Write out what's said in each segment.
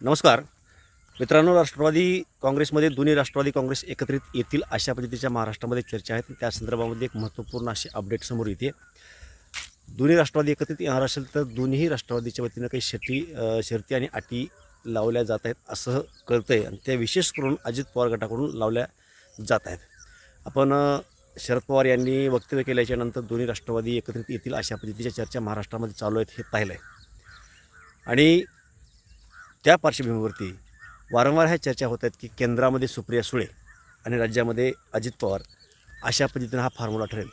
नमस्कार. मित्रांनो राष्ट्रवादी काँग्रेसमध्ये दोन्ही राष्ट्रवादी काँग्रेस एकत्रित येतील अशा पद्धतीच्या महाराष्ट्रामध्ये चर्चा आहेत त्या संदर्भामध्ये एक महत्त्वपूर्ण अशी अपडेट समोर येते. दोन्ही राष्ट्रवादी एकत्रित येणार असेल तर दोन्ही राष्ट्रवादीच्या वतीनं काही शर्ती शर्ती आणि अटी लावल्या जात आहेत असं कळतं आहे आणि त्या विशेष करून अजित पवार गटाकडून लावल्या जात आहेत. आपण शरद पवार यांनी वक्तव्य केल्याच्यानंतर दोन्ही राष्ट्रवादी एकत्रित येतील अशा पद्धतीच्या चर्चा महाराष्ट्रामध्ये चालू आहेत हे पाहिलं आहे आणि त्या पार्श्वभूमीवरती वारंवार ह्या चर्चा होत आहेत की केंद्रामध्ये सुप्रिया सुळे आणि राज्यामध्ये अजित पवार अशा पद्धतीनं हा फॉर्म्युला ठरेल.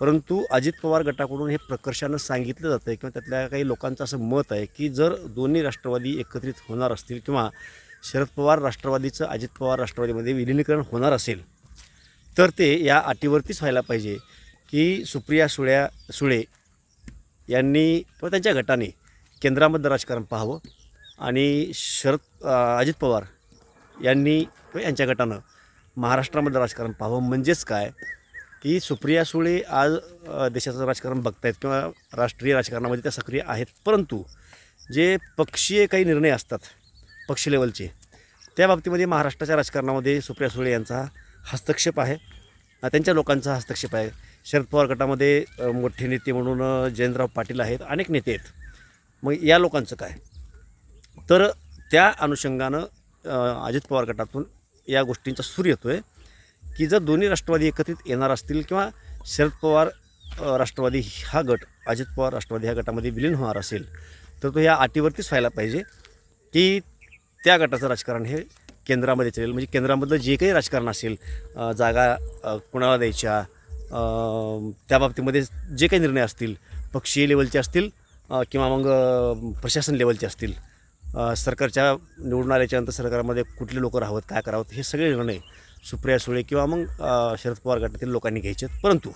परंतु अजित पवार गटाकडून हे प्रकर्षानं सांगितलं जातं आहे किंवा त्यातल्या काही लोकांचं असं मत आहे की जर दोन्ही राष्ट्रवादी एकत्रित होणार असतील किंवा शरद पवार राष्ट्रवादीचं अजित पवार राष्ट्रवादीमध्ये विलिनीकरण होणार असेल तर ते या अटीवरतीच व्हायला पाहिजे की सुप्रिया सुळ्या सुळे यांनी किंवा त्यांच्या गटाने केंद्रामध्ये राजकारण पाहावं. आणि शरद अजित पवार यांनी यांच्या गटानं महाराष्ट्रामध्ये राजकारण पाहावं म्हणजेच काय? की सुप्रिया सुळे आज देशाचं राजकारण बघतायत किंवा राष्ट्रीय राजकारणामध्ये त्या सक्रिय आहेत. परंतु जे पक्षीय काही निर्णय असतात पक्ष लेवलचे त्या बाबतीमध्ये महाराष्ट्राच्या राजकारणामध्ये सुप्रिया सुळे यांचा हस्तक्षेप आहे. त्यांच्या लोकांचा हस्तक्षेप आहे. शरद पवार गटामध्ये मोठे नेते म्हणून जयंतराव पाटील आहेत. अनेक नेते आहेत. मग या लोकांचं काय? तर त्या अनुषंगानं अजित पवार गटातून या गोष्टींचा सूर येतो आहे की जर दोन्ही राष्ट्रवादी एकत्रित येणार असतील किंवा शरद पवार राष्ट्रवादी हा गट अजित पवार राष्ट्रवादी ह्या गटामध्ये विलीन होणार असेल तर तो ह्या अटीवरतीच व्हायला पाहिजे की त्या गटाचं राजकारण हे केंद्रामध्ये चालेल. म्हणजे केंद्रामधलं जे काही राजकारण असेल जागा कुणाला द्यायच्या त्या बाबतीमध्ये जे काही निर्णय असतील पक्षीय लेवलचे असतील किंवा मग प्रशासन लेवलचे असतील सरकारच्या निवडून आल्याच्यानंतर सरकारमध्ये कुठले लोक राहावत काय करावं हे सगळे निर्णय सुप्रिया सुळे किंवा मग शरद पवार गटातील लोकांनी घ्यायचे आहेत. परंतु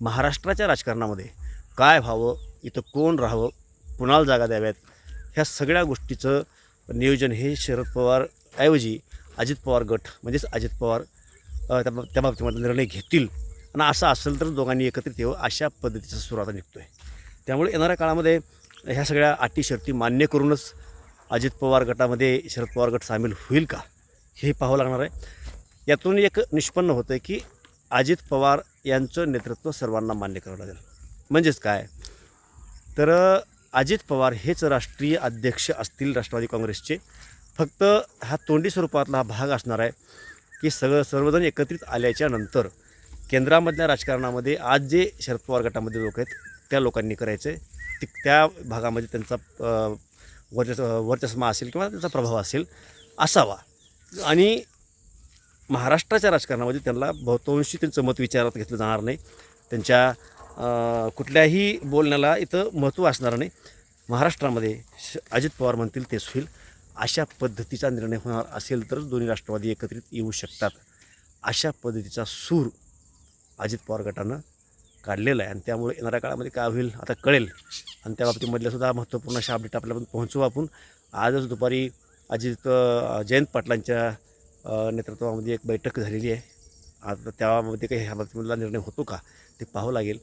महाराष्ट्राच्या राजकारणामध्ये काय व्हावं इथं कोण राहावं कुणाला जागा द्याव्यात ह्या सगळ्या गोष्टीचं नियोजन हे शरद पवार ऐवजी अजित पवार गट म्हणजेच अजित पवार त्या त्या बाबतीमध्ये निर्णय घेतील आणि असं असेल तर दोघांनी एकत्रित येऊ अशा पद्धतीचा सुरू आता निघतो आहे त्यामुळे येणाऱ्या काळामध्ये ह्या सगळ्या अटी शर्ती मान्य करूनच अजित पवार गटामध्ये शरद पवार गट सामील होईल का? हे पाहावं लागणार आहे. यातून एक निष्पन्न होतं आहे की अजित पवार यांचं नेतृत्व सर्वांना मान्य करावं लागेल. म्हणजेच काय? तर अजित पवार हेच राष्ट्रीय अध्यक्ष असतील राष्ट्रवादी काँग्रेसचे. फक्त हा तोंडी स्वरूपातला हा भाग असणार आहे की सगळं सर्वजण एकत्रित आल्याच्यानंतर केंद्रामधल्या राजकारणामध्ये आज जे शरद पवार गटामध्ये लोक आहेत त्या लोकांनी करायचं आहे ती त्या भागामध्ये त्यांचा वर्चस् वर्चस्मा असेल किंवा त्याचा प्रभाव असेल असावा. आणि महाराष्ट्राच्या राजकारणामध्ये त्यांना बहुतांशी त्यांचं मत विचारात घेतलं जाणार नाही. त्यांच्या कुठल्याही बोलण्याला इथं महत्त्व असणार नाही. महाराष्ट्रामध्ये श अजित पवार म्हणतील तेच होईल. अशा पद्धतीचा निर्णय होणार असेल तरच दोन्ही राष्ट्रवादी एकत्रित येऊ शकतात. अशा पद्धतीचा सूर अजित पवार गटानं काढलेलं आहे. आणि त्यामुळे येणाऱ्या काळामध्ये काय होईल आता कळेल. आणि त्या बाबतीमधल्यासुद्धा महत्त्वपूर्ण अशा अपडेट आपल्यापर्यंत पोहोचवू आपण. आजच दुपारी अजित जयंत पाटलांच्या नेतृत्वामध्ये एक बैठक झालेली आहे. आता त्यामध्ये काही ह्या बाबतीमधला निर्णय होतो का ते पाहावं लागेल.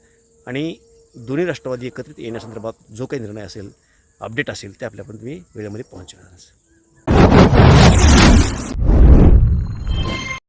आणि दोन्ही राष्ट्रवादी एकत्रित येण्यासंदर्भात जो काही निर्णय असेल अपडेट असेल ते आपल्यापर्यंत मी वेळेमध्ये पोहोचवणार